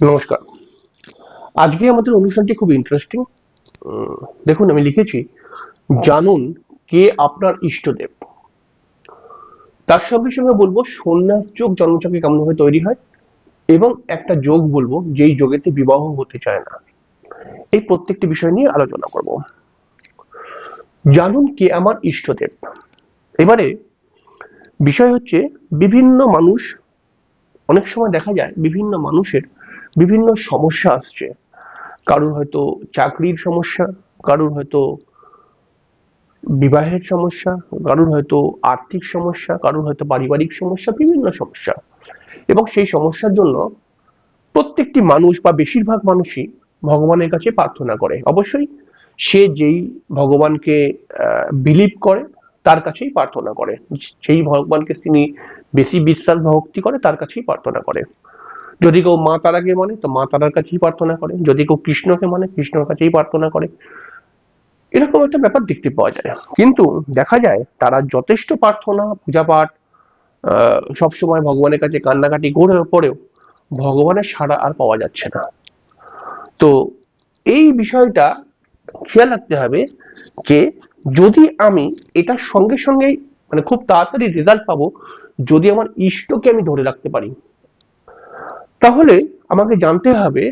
নমস্কার। আজকে আমাদের অনুষ্ঠানটি খুব ইন্টারেস্টিং দেখুন, আমি লিখেছি, জানুন কে আপনার ইষ্টদেব। তার সঙ্গে সঙ্গে বলব, সন্ন্যাস যোগ জন্মচক্রে কেমন ভাবে তৈরি হয়, এবং একটা যোগ বলব, যেই যোগেতে বিবাহ হতে চায় না। এই প্রত্যেকটি বিষয় নিয়ে আলোচনা করব। জানুন কে আমার ইষ্টদেব। এবারে বিষয় হচ্ছে, বিভিন্ন মানুষ, অনেক সময় দেখা যায়, বিভিন্ন মানুষের বিভিন্ন সমস্যা আসছে। কারোর হয়তো চাকরির সমস্যা, কারোর হয়তো বিবাহের সমস্যা, কারোর হয়তো আর্থিক সমস্যা, কারোর হয়তো পারিবারিক সমস্যা, বিভিন্ন সমস্যা। এবং সেই সমস্যার জন্য প্রত্যেকটি মানুষ বা বেশিরভাগ মানুষই ভগবানের কাছে প্রার্থনা করে। অবশ্যই সে যেই ভগবানকে বিলিভ করে, তার কাছেই প্রার্থনা করে। সেই ভগবানকে তিনি বেশি বিশ্বাস ভক্তি করে, তার কাছেই প্রার্থনা করে। যদি কেউ মা তারাকে মানে তো মা তারার কাছেই প্রার্থনা করে। যদি কেউ কৃষ্ণকে মানে কৃষ্ণর কাছেই প্রার্থনা করে। এরকম একটা ব্যাপার দেখতে পাওয়া যায়। কিন্তু দেখা যায়, তারা যথেষ্ট প্রার্থনা পূজা পাঠ সবসময় ভগবানের কাছে কান্নাকাটি করে পরেও ভগবানের সাড়া আর পাওয়া যাচ্ছে না। তো এই বিষয়টা খেয়াল রাখতে হবে যে, যদি আমি এটার সঙ্গে সঙ্গেই মানে খুব তাড়াতাড়ি রেজাল্ট পাবো, যদি আমার ইষ্টকে আমি ধরে রাখতে পারি তাহলে আমাকে জানতে হবে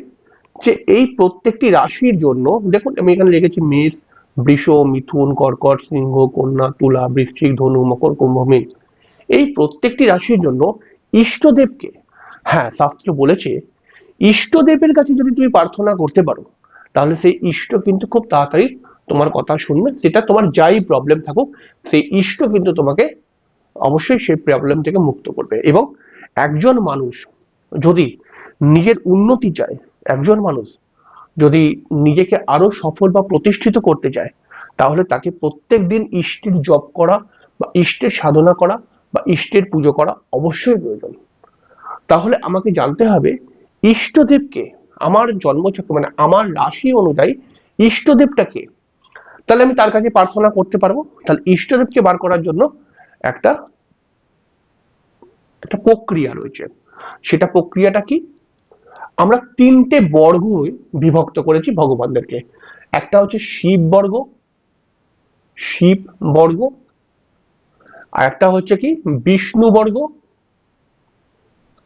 যে এই প্রত্যেকটি রাশির জন্য, দেখুন আমি এখানে লিখেছি মেষ, বৃষ, মিথুন, কর্কট, সিংহ, কন্যা, তুলা, বৃশ্চিক, ধনু, মকর, কুম্ভ মীন এই প্রত্যেকটি রাশির জন্য ইষ্টদেবকে হ্যাঁ শাস্ত্র বলেছে, ইষ্টদেবের কাছে যদি তুমি প্রার্থনা করতে পারো, তাহলে সেই ইষ্ট কিন্তু খুব তাড়াতাড়ি তোমার কথা শুনবে, সেটা তোমার যাই প্রবলেম থাকুক, সেই ইষ্ট কিন্তু তোমাকে অবশ্যই সেই প্রবলেম থেকে মুক্ত করবে। এবং একজন মানুষ যদি নিজের উন্নতি চায় একজন মানুষ, যদি নিজেকে আরও সফল বা প্রতিষ্ঠিত করতে চায়, তাহলে তাকে প্রত্যেক দিন ইষ্টের জপ করা বা ইষ্টের সাধনা করা বা ইষ্টের পুজো করা অবশ্যই প্রয়োজন। তাহলে আমাকে জানতে হবে, ইষ্টদেবকে আমার জন্মচক্র মানে আমার রাশি অনুযায়ী ইষ্টদেবটাকে তাহলে আমি তার কাছে প্রার্থনা করতে পারব। তাহলে ইষ্টদেবকে বার করার জন্য একটা একটা প্রক্রিয়া রয়েছে। সেটা প্রক্রিয়াটা কি? আমরা তিনটে বর্গ বিভক্ত করেছি ভগবানদেরকে। একটা হচ্ছে শিব বর্গ শিব বর্গ, আর একটা হচ্ছে কি বিষ্ণু বর্গ।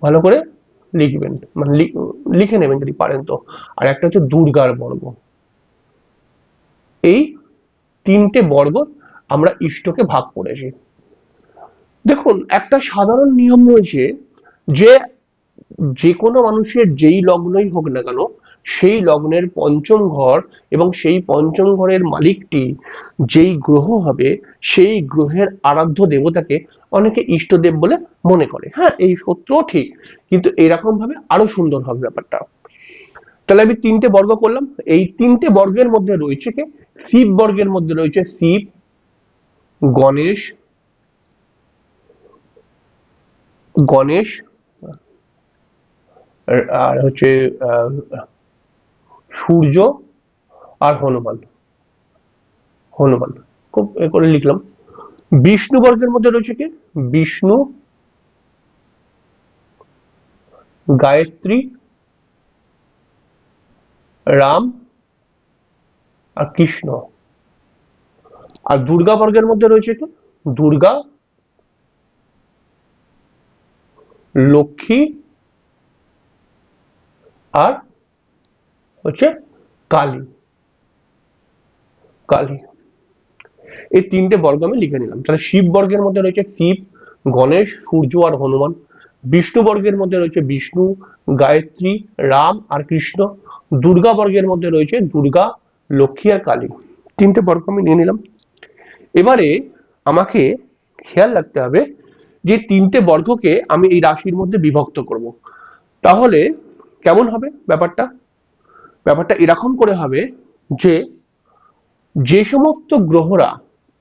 ভালো করে লিখবেন মানে লিখে নেবেন যদি পারেন তো। আর একটা হচ্ছে দুর্গার বর্গ। এই তিনটে বর্গ আমরা ইষ্টকে ভাগ করেছি। দেখুন, একটা সাধারণ নিয়ম রয়েছে যে যে কোনো মানুষের যেই লগ্নই হোক না কেন, সেই লগ্নের পঞ্চম ঘর এবং সেই পঞ্চম ঘরের মালিকটি যেই গ্রহ হবে, সেই গ্রহের আরাধ্য দেবতাকে অনেকে ইষ্টদেব বলে মনে করে। হ্যাঁ এই সত্যও ঠিক, কিন্তু এরকম ভাবে আরও সুন্দর হবে ব্যাপারটা। তাহলে আমি তিনটে বর্গ করলাম। এই তিনটে বর্গের মধ্যে রয়েছে কে? শিব বর্গের মধ্যে রয়েছে শিব, গণেশ গণেশ, আর হচ্ছে সূর্য আর হনুমান। হনুমান। খুব এ করে লিখলাম। বিষ্ণু বর্গের মধ্যে রয়েছে কি? বিষ্ণু, গায়ত্রী, রাম আর কৃষ্ণ। আর দুর্গা বর্গের মধ্যে রয়েছে কি? দুর্গা লক্ষ্মী আর হচ্ছে কালী। কালী। এই তিনটে বর্গ আমি লিখে নিলাম। তাহলে শিব বর্গের মধ্যে রয়েছে শিব, গণেশ, সূর্য আর হনুমান। বিষ্ণু বর্গের মধ্যে রয়েছে বিষ্ণু, গায়ত্রী, রাম আর কৃষ্ণ। দুর্গা বর্গের মধ্যে রয়েছে দুর্গা, লক্ষ্মী আর কালী। তিনটে বর্গ আমি নিয়ে নিলাম। এবারে আমাকে খেয়াল রাখতে হবে যে তিনটে বর্গকে আমি এই রাশির মধ্যে বিভক্ত করব। তাহলে কেমন হবে ব্যাপারটা? ব্যাপারটা এরকম করে হবে যে যে সমস্ত গ্রহরা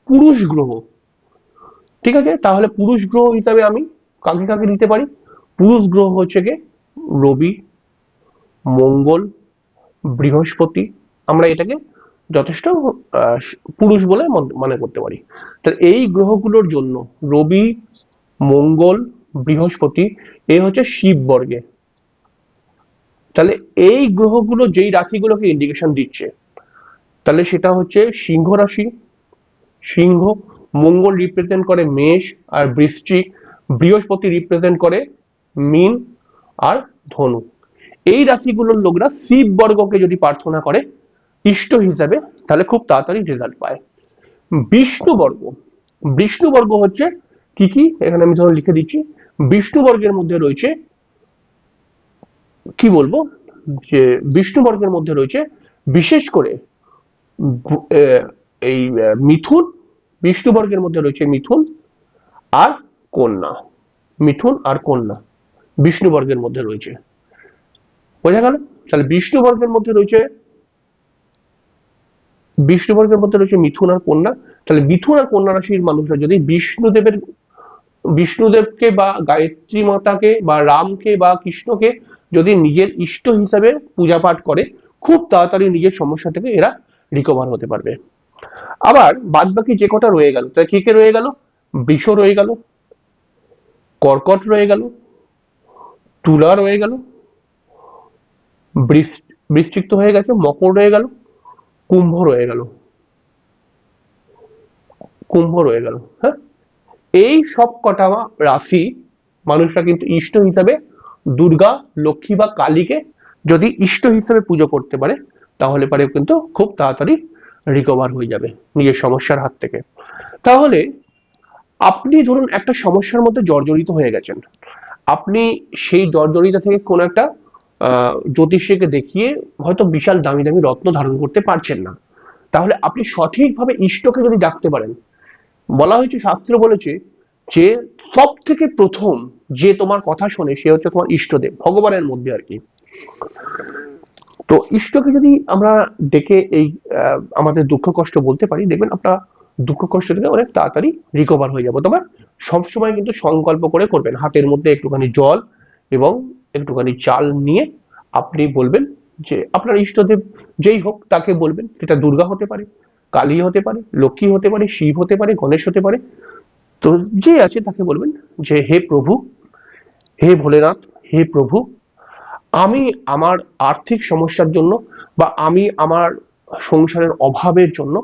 পুরুষ গ্রহ, ঠিক আছে? তাহলে পুরুষ গ্রহ হিসাবে আমি কাকে কাকে নিতে পারি? পুরুষ গ্রহ হচ্ছে কে? রবি, মঙ্গল, বৃহস্পতি। আমরা এটাকে যথেষ্ট পুরুষ বলে মনে করতে পারি। তাহলে এই গ্রহগুলোর জন্য রবি মঙ্গল, বৃহস্পতি, এ হচ্ছে শিব বর্গে। তাহলে এই গ্রহগুলো যেই রাশিগুলোকে ইন্ডিকেশন দিচ্ছে, তাহলে সেটা হচ্ছে সিংহ রাশি। সিংহ মঙ্গল রিপ্রেজেন্ট করে মেষ আর বৃশ্চিক, বৃহস্পতি রিপ্রেজেন্ট করে মিন আর ধনু। এই রাশিগুলোর লোকরা শিব বর্গকে যদি প্রার্থনা করে, ইষ্ট হিসাবে, তাহলে খুব তাড়াতাড়ি রেজাল্ট পায়। বিষ্ণু বর্গ বিষ্ণু বর্গ হচ্ছে কি কি? এখানে আমি ধরো লিখে দিচ্ছি। বিষ্ণু বর্গের মধ্যে রয়েছে, কি বলব? যে বিষ্ণু বর্গের মধ্যে রয়েছে, বিশেষ করে এই মিথুন বিষ্ণু বর্গের মধ্যে রয়েছে মিথুন আর কন্যা। মিথুন আর কন্যা বিষ্ণু বর্গের মধ্যে রয়েছে। বোঝা গেল? তাহলে বিষ্ণু বর্গের মধ্যে রয়েছে বিষ্ণু বর্গের মধ্যে রয়েছে মিথুন আর কন্যা। তাহলে মিথুন আর কন্যা রাশির মানুষরা যদি বিষ্ণুদেবের বিষ্ণুদেবকে বা গায়ত্রী মাতাকে বা রামকে বা কৃষ্ণকে যদি নিজের ইষ্ট হিসাবে পূজা পাঠ করে, খুব তাড়াতাড়ি নিজের সমস্যা থেকে এরা রিকভার হতে পারবে। আবার বাদ বাকি যে কটা রয়ে গেল, তাহলে কি কে রয়ে গেল? বৃষ রয়ে গেল, কর্কট রয়ে গেল, তুলা রয়ে গেল বৃষ- বৃশ্চিক তো হয়ে গেছে, মকর রয়ে গেল, কুম্ভ রয়ে গেল। কুম্ভ রয়ে গেল হ্যাঁ? এই সব কটা রাশি মানুষরা কিন্তু ইষ্ট হিসাবে দুর্গা, লক্ষ্মী বা কালীকে যদি ইষ্ট হিসাবে পুজো করতে পারে, তাহলে পারে কিন্তু খুব তাড়াতাড়ি রিকভার হয়ে যাবে নিজের সমস্যার হাত থেকে। তাহলে আপনি ধরুন একটা সমস্যার মধ্যে জর্জরিত হয়ে গেছেন। আপনি সেই জর্জরিতা থেকে কোনো একটা জ্যোতিষীকে দেখিয়ে হয়তো বিশাল দামি দামি রত্ন ধারণ করতে পারছেন না। তাহলে আপনি সঠিকভাবে ইষ্টকে যদি ডাকতে পারেন বলা হয়েছে, শাস্ত্র বলেছে যে সব থেকে প্রথম যে তোমার কথা শোনে সে হচ্ছে তোমার ইষ্টদেব, ভগবানের মধ্যে আর কি। তো ইষ্টকে যদি আমরা ডেকে এই আমাদের দুঃখ কষ্ট বলতে পারি, দেখবেন আপনার দুঃখ কষ্ট থেকে অনেক তাড়াতাড়ি রিকভার হয়ে যাব। তবে সবসময় কিন্তু সংকল্প করে করবেন, হাতের মধ্যে একটুখানি জল এবং একটুখানি চাল নিয়ে আপনি বলবেন যে, আপনার ইষ্টদেব যেই হোক তাকে বলবেন, সেটা দুর্গা হতে পারে কালী হতে পারে, লক্ষ্মী হতে পারে, শিব হতে পারে, গণেশ হতে পারে। তো যে আছে তাকে বলবেন যে, হে প্রভু, হে ভোলেনাথ, হে প্রভু, আমি আমার আর্থিক সমস্যার জন্য বা আমি আমার সংসারের অভাবের জন্য,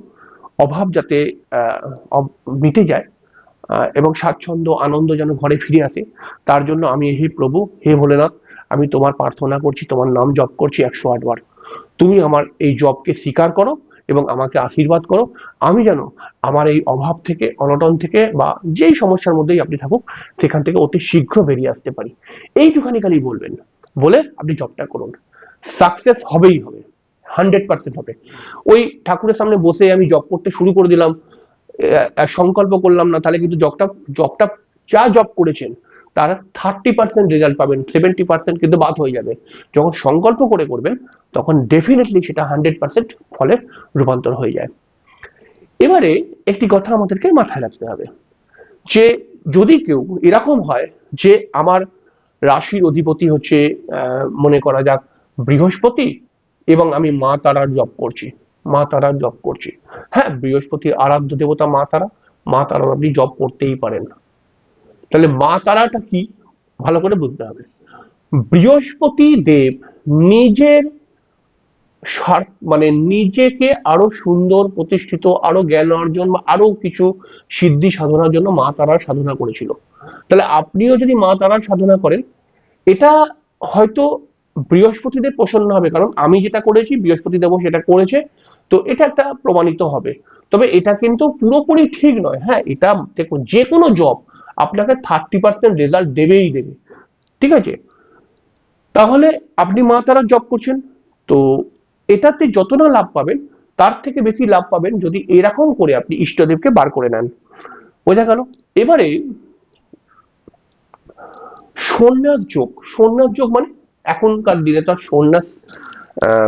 অভাব যাতে মিটে যায় এবং স্বাচ্ছন্দ্য, আনন্দ যেন ঘরে ফিরে আসে, তার জন্য আমি, হে প্রভু, হে ভোলেনাথ, আমি তোমার প্রার্থনা করছি, তোমার নাম জপ করছি একশো আট বার তুমি আমার এই জবকে স্বীকার করো এবং আমাকে আশীর্বাদ করো। আমি যেন আমার এই অভাব থেকে, অনটন থেকে বা যেই সমস্যার মধ্যেই আপনি থাকুক, সেখান থেকে অতি শীঘ্র বেরিয়ে আসতে পারি। এইটুখানি খালি বলবেন। বলে আপনি জবটা করুন। সাকসেস হবেই হবে। হান্ড্রেড পার্সেন্ট হবে। ওই ঠাকুরের সামনে বসে আমি জব করতে শুরু করে দিলাম সংকল্প করলাম না, তাহলে কিন্তু জবটা জবটা যা জব করেছেন তার থার্টি পার্সেন্ট রেজাল্ট পাবেন সেভেন্টি পার্সেন্ট কিন্তু বাদ হয়ে যাবে। যখন সংকল্প করে করবেন, তখন ডেফিনেটলি সেটা হান্ড্রেড পার্সেন্ট ফলে রূপান্তর হয়ে যায়। এবারে একটি কথা আমাদেরকে মাথায় রাখতে হবে, যে যদি কেউ, এরকম হয় যে আমার রাশির অধিপতি হচ্ছে মনে করা যাক বৃহস্পতি এবং আমি মা তারার জপ করছি, মা তারার জপ করছি। হ্যাঁ বৃহস্পতির আরাধ্য দেবতা মা তারা, মা তারার আপনি জপ করতেই পারেন। তাহলে মা তারাটা কি? ভালো করে বুঝতে হবে। বৃহস্পতি দেব নিজের মানে নিজেকে আরও সুন্দর প্রতিষ্ঠিত, আরও জ্ঞান অর্জন বা আরও কিছু সিদ্ধি সাধনার জন্য মা তারার সাধনা করেছিল। তাহলে আপনিও যদি মা তারার সাধনা করেন, এটা হয়তো বৃহস্পতিদেব প্রসন্ন হবে, কারণ আমি যেটা করেছি, বৃহস্পতি দেব সেটা করেছে, তো এটা একটা প্রমাণিত হবে। তবে এটা কিন্তু পুরোপুরি ঠিক নয়। হ্যাঁ এটা দেখুন, যে কোনো জব আপনাকে থার্টি পার্সেন্ট রেজাল্ট দেবেই দেবে। ঠিক আছে? তাহলে আপনি মা তারা জব করছেন, তো এটাতে যত না লাভ পাবেন, তার থেকে বেশি লাভ পাবেন যদি এরকম করে আপনি ইষ্টদেবকে বার করে নেন। বোঝা গেল? এবারে সন্ন্যাস যোগ। সন্ন্যাস যোগ মানে এখনকার দিনে তো সন্ন্যাস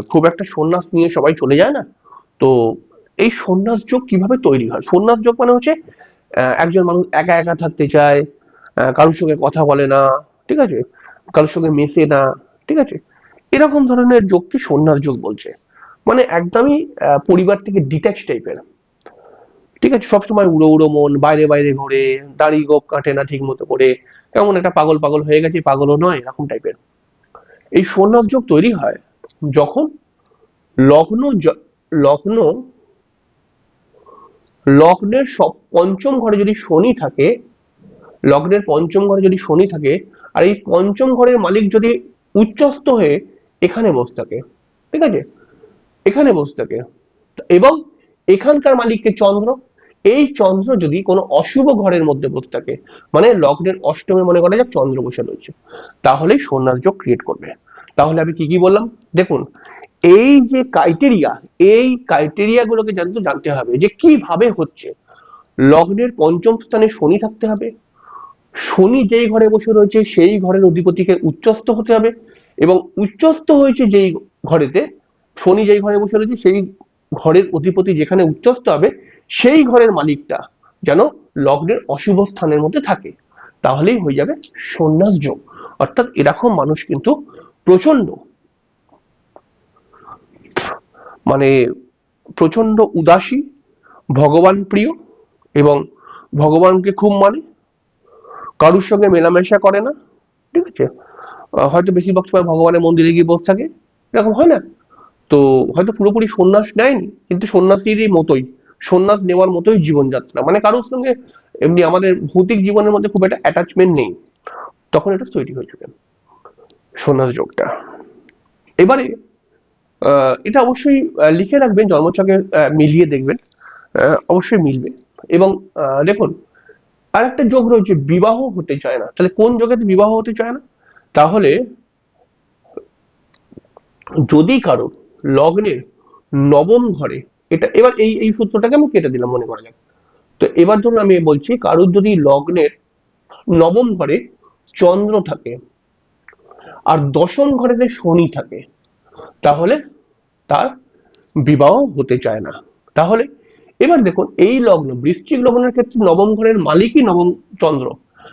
খুব একটা সন্ন্যাস নিয়ে সবাই চলে যায় না। তো এই সন্ন্যাস যোগ কীভাবে তৈরি হয়? সন্ন্যাস যোগ মানে হচ্ছে একজন মানুষ একা একা থাকতে চায় কারোর সঙ্গে কথা বলে না, ঠিক আছে? কারোর সঙ্গে মেশে না, ঠিক আছে? এরকম ধরনের যোগকে সন্ন্যাস যোগ বলছে। মানে একদমই পরিবার থেকে ডিট্যাচ টাইপের ঠিক আছে? সবসময় উড়ো উড়ো মন, বাইরে বাইরে ঘুরে, দাড়ি গোপ কাটে না ঠিক মতো করে। কেমন একটা পাগল পাগল হয়ে গেছে, পাগলও নয়, এরকম টাইপের এই সোমনাথ যোগ তৈরি হয় যখন লগ্ন লগ্ন লগ্নের সব পঞ্চম ঘরে যদি শনি থাকে, লগ্নের পঞ্চম ঘরে যদি শনি থাকে, আর এই পঞ্চম ঘরের মালিক যদি উচ্চস্থ হয়ে এখানে বসে থাকে, ঠিক আছে? এখানে বসে থাকে। এবং এখানকার মালিককে চন্দ্র, এই চন্দ্র যদি কোনো অশুভ ঘরের মধ্যে বসে থাকে মানে লগ্নের অষ্টমে মনে করা যাক চন্দ্র বসে রয়েছে, তাহলেই সন্ন্যাস যোগ ক্রিয়েট করবে। তাহলে আমি কি কি বললাম? দেখুন এই যে ক্রাইটেরিয়া এই ক্রাইটেরিয়া গুলোকে জানতে জানতে হবে যে কীভাবে হচ্ছে। লগ্নের পঞ্চম স্থানে শনি থাকতে হবে। শনি যেই ঘরে বসে রয়েছে, সেই ঘরের অধিপতিকে উচ্চস্থ হতে হবে এবং উচ্চস্থ হয়েছে যেই ঘরেতে, শনি যেই ঘরে বসে রয়েছে, সেই ঘরের অধিপতি যেখানে উচ্চস্থ হবে, সেই ঘরের মালিকটা যেন লগ্নের অশুভ স্থানের মধ্যে থাকে। তাহলেই হয়ে যাবে সন্ন্যাস যোগ। অর্থাৎ এরকম মানুষ কিন্তু প্রচণ্ড মানে প্রচণ্ড উদাসী, ভগবান প্রিয় এবং ভগবানকে খুব মানে। কারুর সঙ্গে মেলামেশা করে না, ঠিক আছে? হয়তো বেশিরভাগ সময় ভগবানের মন্দিরে গিয়ে বসে থাকে, এরকম হয় না? তো হয়তো পুরোপুরি সন্ন্যাস নেয়নি, কিন্তু সন্ন্যাসীরই মতোই, সন্ন্যাস নেওয়ার মতোই জীবনযাত্রা। মানে কারোর সঙ্গে এমনি আমাদের ভৌতিক জীবনের মধ্যে খুব একটা অ্যাটাচমেন্ট নেই। তখন এটা তৈরি হয়েছিল সন্ন্যাস যোগটা। এবারে এটা অবশ্যই লিখে রাখবেন জন্মছকে আহ, মিলিয়ে দেখবেন অবশ্যই মিলবে। এবং দেখুন আর একটা যোগ রয়েছে বিবাহ হতে চায় না। তাহলে কোন যোগেতে বিবাহ হতে চায় না? তাহলে যদি কারও লগ্নের নবম ঘরে এটা এবার এই এই সূত্রটাকে আমি কেটে দিলাম মনে করা যাক। তো এবার ধরুন আমি বলছি কারোর যদি লগ্নের নবম ঘরে চন্দ্র থাকে আর দশম ঘরেতে শনি থাকে তাহলে তার বিবাহ হতে চায় না। তাহলে এবার দেখুন, এই লগ্ন, বৃশ্চিক লগ্নের ক্ষেত্রে নবম ঘরের মালিকই নবম চন্দ্র।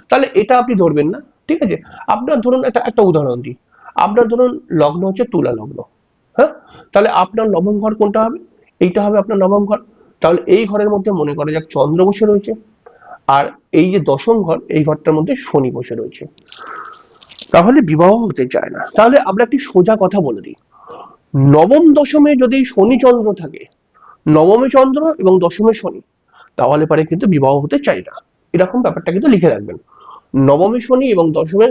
তাহলে এটা আপনি ধরবেন না, ঠিক আছে? আপনার ধরুন একটা একটা উদাহরণ দিই। আপনার ধরুন লগ্ন হচ্ছে তুলা লগ্ন হ্যাঁ? তাহলে আপনার নবম ঘর কোনটা হবে? এইটা হবে আপনার নবম ঘর। তাহলে এই ঘরের মধ্যে মনে করা যাক চন্দ্র বসে রয়েছে, আর এই যে দশম ঘর, এই ঘরটার মধ্যে শনি বসে রয়েছে। তাহলে বিবাহ হতে চায় না। তাহলে আমরা একটি সোজা কথা বলে দিই। নবম দশমে যদি শনি চন্দ্র থাকে, নবমে চন্দ্র এবং দশমে শনি, তাহলে পারে কিন্তু বিবাহ হতে চাই না। এরকম ব্যাপারটা কিন্তু লিখে রাখবেন। নবমে শনি এবং দশমে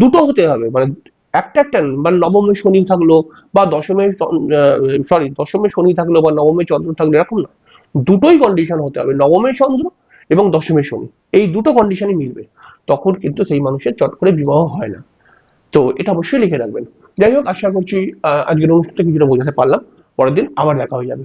দুটো হতে হবে মানে একটা একটা বা নবমে শনি থাকল বা দশমে সরি দশমে শনি থাকল বা নবমে চন্দ্র থাকল, এরকম না। দুটোই কন্ডিশন হতে হবে, নবমে চন্দ্র এবং দশমে শনি। এই দুটো কন্ডিশনই মিলবে। তখন কিন্তু সেই মানুষের চট করে বিবাহ হয় না। তো এটা অবশ্যই লিখে রাখবেন। যাই হোক, আশা করছি আজকের অনুষ্ঠানটা কিছুটা বোঝাতে পারলাম। পরের দিন আবার দেখা হয়ে যাবে।